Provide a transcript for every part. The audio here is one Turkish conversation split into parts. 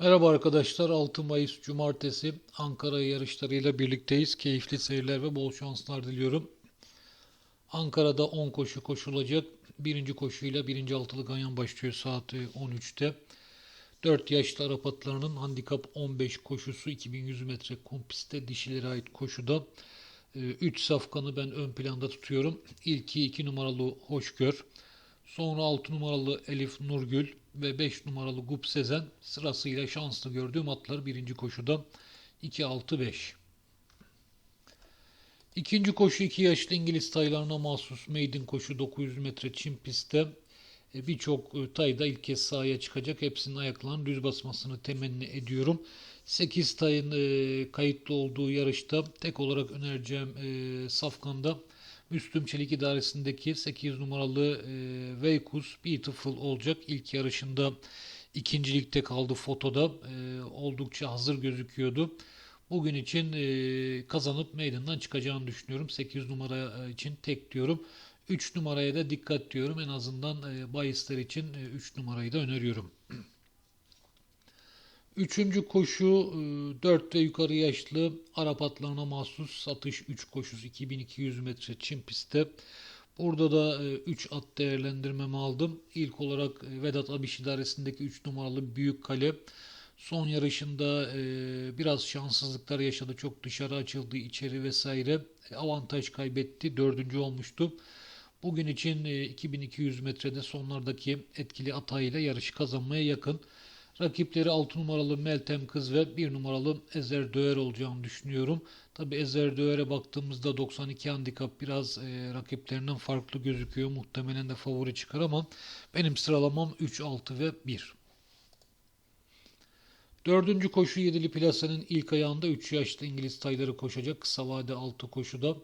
Merhaba arkadaşlar. 6 Mayıs Cumartesi Ankara yarışlarıyla birlikteyiz. Keyifli seyirler ve bol şanslar diliyorum. Ankara'da 10 koşu koşulacak. Birinci koşuyla birinci altılı ganyan başlıyor saat 13'te. 4 yaşlı Arap atlarının handikap 15 koşusu 2100 metre kum pistte dişilere ait koşuda. 3 safkanı ben ön planda tutuyorum. İlki 2 numaralı Hoşgör. Sonra 6 numaralı Elif Nurgül ve 5 numaralı Gup Sezen sırasıyla şanslı gördüğüm atlar birinci koşuda 2-6-5. İkinci koşu 2 yaşlı İngiliz taylarına mahsus maiden koşu 900 metre çim pistte. E, Birçok e, tay da ilk kez sahaya çıkacak. Hepsinin ayaklarının düz basmasını temenni ediyorum. 8 tayın e, kayıtlı olduğu yarışta tek olarak önereceğim e, Safkan'da Müslüm Çelik idaresindeki 8 numaralı e, Veykus Beautiful olacak. İlk yarışında ikincilikte kaldı fotoda. E, oldukça hazır gözüküyordu. Bugün için e, kazanıp meydandan çıkacağını düşünüyorum. 8 numara için tek diyorum. 3 numaraya da dikkat diyorum. En azından e, bahisler için 3 numarayı da öneriyorum. Üçüncü koşu 4 ve yukarı yaşlı Arap atlarına mahsus satış 3 koşusu 2200 metre çim pistte. Burada da 3 at değerlendirmemi aldım. İlk olarak e, Vedat Abiş idaresindeki 3 numaralı Büyük Kale. Son yarışında e, biraz şanssızlıklar yaşadı. Çok dışarı açıldı içeri vesaire. E, avantaj kaybetti. Dördüncü olmuştu. Bugün için 2200 metrede sonlardaki etkili atağıyla yarışı kazanmaya yakın. Rakipleri 6 numaralı Meltem Kız ve 1 numaralı Ezer Döğer olacağını düşünüyorum. Tabi Ezer Döğer'e baktığımızda 92 handikap biraz e, rakiplerinden farklı gözüküyor. Muhtemelen de favori çıkar ama benim sıralamam 3, 6 ve 1. Dördüncü koşu 7'li plasanın ilk ayağında 3 yaşlı İngiliz tayları koşacak. Kısa vade 6 koşuda.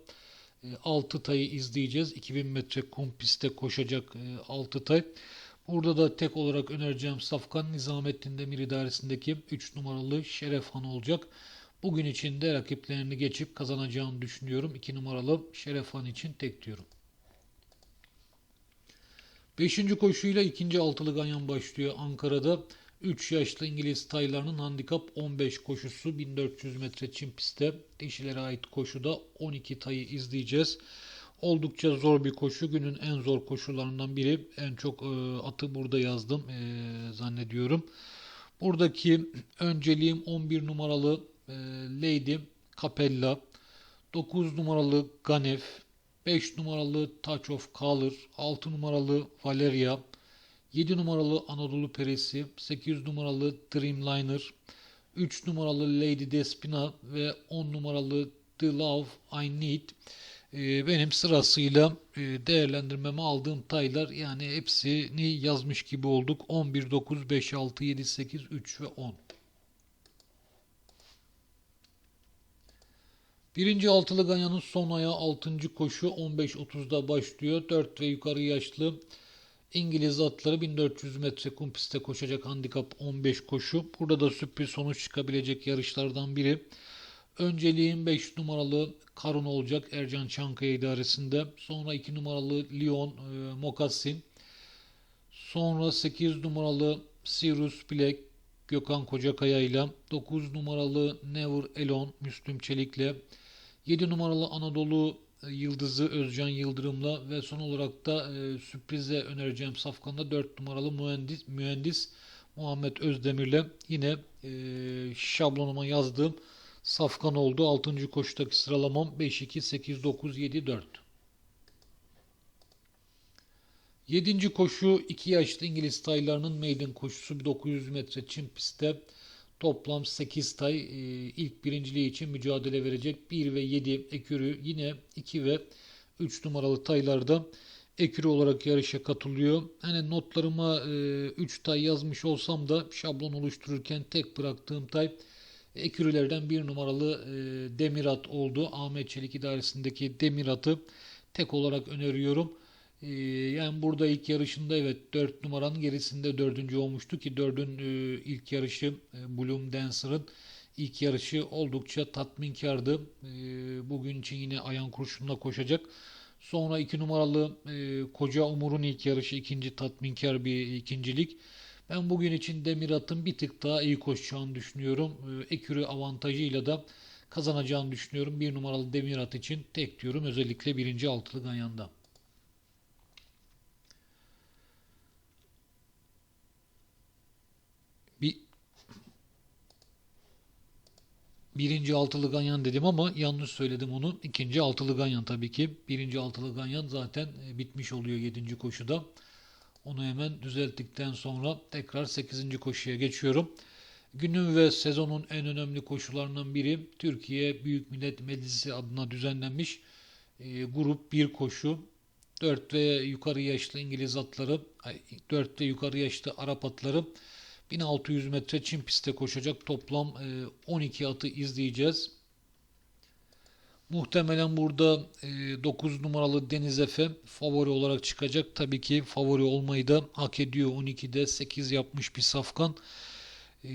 6 e, tayı izleyeceğiz. 2000 metre kum pistte koşacak 6 e, tay. Burada da tek olarak önereceğim Safkan Nizamettin Demir idaresindeki 3 numaralı Şeref Han olacak. Bugün için de rakiplerini geçip kazanacağını düşünüyorum. 2 numaralı Şeref Han için tek diyorum. 5. koşuyla ikinci altılı ganyan başlıyor Ankara'da. 3 yaşlı İngiliz taylarının handikap 15 koşusu 1400 metre çim pistte dişilere ait koşuda 12 tayı izleyeceğiz. Oldukça zor bir koşu. Günün en zor koşularından biri. En çok e, atı burada yazdım e, zannediyorum. Buradaki önceliğim 11 numaralı e, Lady Capella, 9 numaralı Ganef, 5 numaralı Touch of Color, 6 numaralı Valeria, 7 numaralı Anadolu Peresi, 8 numaralı Dreamliner, 3 numaralı Lady Despina ve 10 numaralı The Love I Need. Ee, benim sırasıyla e, değerlendirmeme aldığım taylar yani hepsini yazmış gibi olduk. 11, 9, 5, 6, 7, 8, 3 ve 10. Birinci altılı ganyanın son ayağı 6. koşu 15.30'da başlıyor. 4 ve yukarı yaşlı İngiliz atları 1400 metre kum pistte koşacak handikap 15 koşu. Burada da sürpriz sonuç çıkabilecek yarışlardan biri. Önceliğin 5 numaralı Karun olacak Ercan Çankaya idaresinde. Sonra 2 numaralı Lyon e, Mokassin. Sonra 8 numaralı Sirius Black Gökhan Kocakaya ile 9 numaralı Never Elon Müslüm Çelik'le 7 numaralı Anadolu e, Yıldızı Özcan Yıldırım'la ve son olarak da e, sürprize önereceğim safkanda 4 numaralı mühendis, mühendis Muhammed Özdemir'le yine e, şablonuma yazdığım Safkan oldu. 6. koşudaki sıralamam 5-2, 8-9, 7-4. 7. koşu 2 yaşlı İngiliz taylarının maiden koşusu 900 metre çim pistte toplam 8 tay e, ilk birinciliği için mücadele verecek. 1 ve 7 ekürü yine 2 ve 3 numaralı taylarda ekürü olarak yarışa katılıyor. Hani notlarıma 3 e, tay yazmış olsam da şablon oluştururken tek bıraktığım tay ekürülerden bir numaralı e, Demirat oldu. Ahmet Çelik idaresindeki Demirat'ı tek olarak öneriyorum. E, yani burada ilk yarışında evet 4 numaranın gerisinde 4. olmuştu ki 4'ün e, ilk yarışı e, Bloom Dancer'ın ilk yarışı oldukça tatminkardı. Bugün için yine ayağın kurşunla koşacak. Sonra 2 numaralı Koca Umur'un ilk yarışı ikinci tatminkar bir ikincilik. Ben bugün için Demirat'ın bir tık daha iyi koşacağını düşünüyorum. Ee, Ekürü avantajıyla da kazanacağını düşünüyorum. Bir numaralı Demirat için tek diyorum. Özellikle birinci altılı Ganyan'da. Bir birinci altılı ganyan dedim ama yanlış söyledim onu. İkinci altılı ganyan tabii ki. Birinci altılı ganyan zaten e, bitmiş oluyor 7. koşuda. Onu hemen düzelttikten sonra tekrar 8. koşuya geçiyorum. Günün ve sezonun en önemli koşularından biri Türkiye Büyük Millet Meclisi adına düzenlenmiş e, grup 1 koşu. 4 ve yukarı yaşlı İngiliz atları, 4 ve yukarı yaşlı Arap atları 1600 metre çim pistte koşacak. Toplam e, 12 atı izleyeceğiz. Muhtemelen burada e, 9 numaralı Deniz Efe favori olarak çıkacak. Tabii ki favori olmayı da hak ediyor. 12'de 8 yapmış bir safkan. E,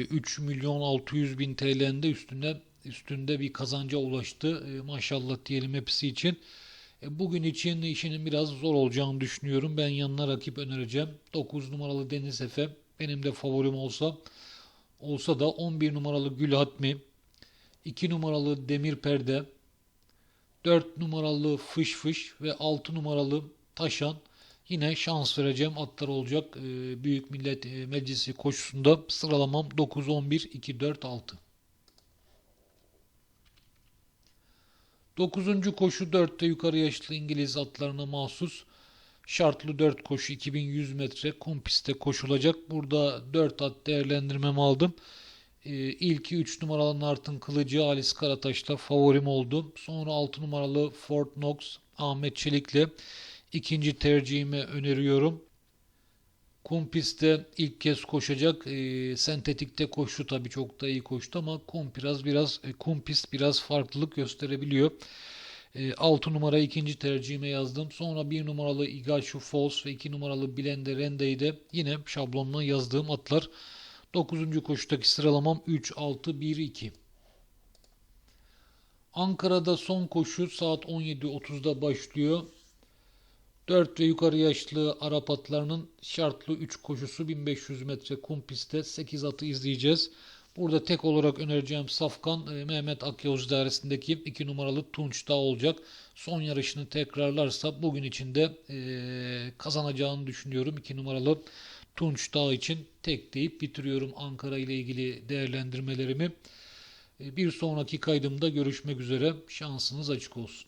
3 milyon 600 bin TL'nin de üstünde üstünde bir kazanca ulaştı. E, maşallah diyelim hepsi için. E, bugün için işinin biraz zor olacağını düşünüyorum. Ben yanına rakip önereceğim. 9 numaralı Deniz Efe benim de favorim olsa olsa da 11 numaralı Gül Hatmi 2 numaralı Demir Perde, 4 numaralı Fış Fış ve 6 numaralı Taşan yine şans vereceğim atlar olacak. Ee, Büyük Millet e, Meclisi koşusunda sıralamam 9, 11, 2, 4, 6. 9. koşu 4'te yukarı yaşlı İngiliz atlarına mahsus şartlı 4 koşu 2100 metre kum pistte koşulacak. Burada 4 at değerlendirmemi aldım. Ee, ilki 3 numaralı Nart'ın kılıcı Alice Karataş'ta favorim oldu. Sonra 6 numaralı Fort Knox Ahmet Çelik'le ikinci tercihime öneriyorum. Kum pistte ilk kez koşacak. E, sentetikte koştu tabii çok da iyi koştu ama kum biraz biraz e, kum biraz farklılık gösterebiliyor. E, 6 numara ikinci tercihime yazdım. Sonra 1 numaralı Igachu Falls ve 2 numaralı Blende Rende'yi de yine şablonuna yazdığım atlar. 9. koşudaki sıralamam 3, 6, 1, 2. Ankara'da son koşu saat 17.30'da başlıyor. 4 ve yukarı yaşlı Arap atlarının şartlı 3 koşusu 1500 metre kum pistte 8 atı izleyeceğiz. Burada tek olarak önereceğim Safkan e, Mehmet Akyavuz dairesindeki 2 numaralı Tunç Dağ olacak. Son yarışını tekrarlarsa bugün içinde e, kazanacağını düşünüyorum. 2 numaralı Tunç Dağ için tek deyip bitiriyorum Ankara ile ilgili değerlendirmelerimi. E, bir sonraki kaydımda görüşmek üzere. Şansınız açık olsun.